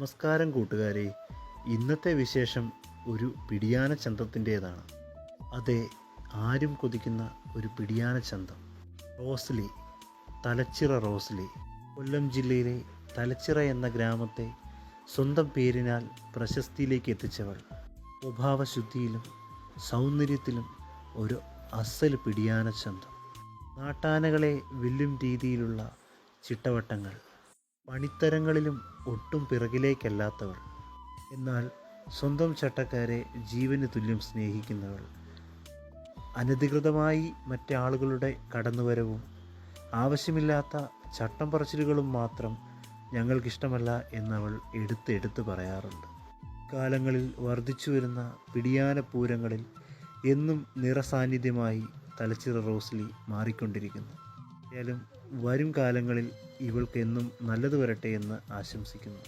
നമസ്കാരം കൂട്ടുകാരെ. ഇന്നത്തെ വിശേഷം ഒരു പിടിയാന ചന്തത്തിന്റേതാണ്. അതെ ആരും കൊതിക്കുന്ന ഒരു പിടിയാന ചന്തം. റോസ്ലി തലച്ചിറ റോസ്ലി. കൊല്ലം ജില്ലയിലെ തലച്ചിറ എന്ന ഗ്രാമത്തെ സ്വന്തം പേരിനാൽ പ്രശസ്തിയിലേക്ക് എത്തിച്ചവൾ. സ്വഭാവശുദ്ധിയിലും സൗന്ദര്യത്തിലും ഒരു അസൽ പിടിയാന ചന്തം. നാട്ടാനകളെ വെല്ലും രീതിയിലുള്ള ചിട്ടവട്ടങ്ങൾ. പണിത്തരങ്ങളിലും ഒട്ടും പിറകിലേക്കല്ലാത്തവർ. എന്നാൽ സ്വന്തം ചട്ടക്കാരെ ജീവന് തുല്യം സ്നേഹിക്കുന്നവർ. അനധികൃതമായി മറ്റാളുകളുടെ കടന്നുവരവും ആവശ്യമില്ലാത്ത ചട്ടം പറച്ചിലുകളും മാത്രം ഞങ്ങൾക്കിഷ്ടമല്ല എന്നവൾ എടുത്തെടുത്ത് എടുത്ത് പറയാറുണ്ട്. കാലങ്ങളിൽ വർദ്ധിച്ചു വരുന്ന പിടിയാന പൂരങ്ങളിൽ എന്നും നിറസാന്നിധ്യമായി തലച്ചിറ റോസ്ലി മാറിക്കൊണ്ടിരിക്കുന്നു. ഏതായാലും വരും കാലങ്ങളിൽ ഇവൾക്ക് എന്നും നല്ലത് വരട്ടെ എന്ന് ആശംസിക്കുന്നു.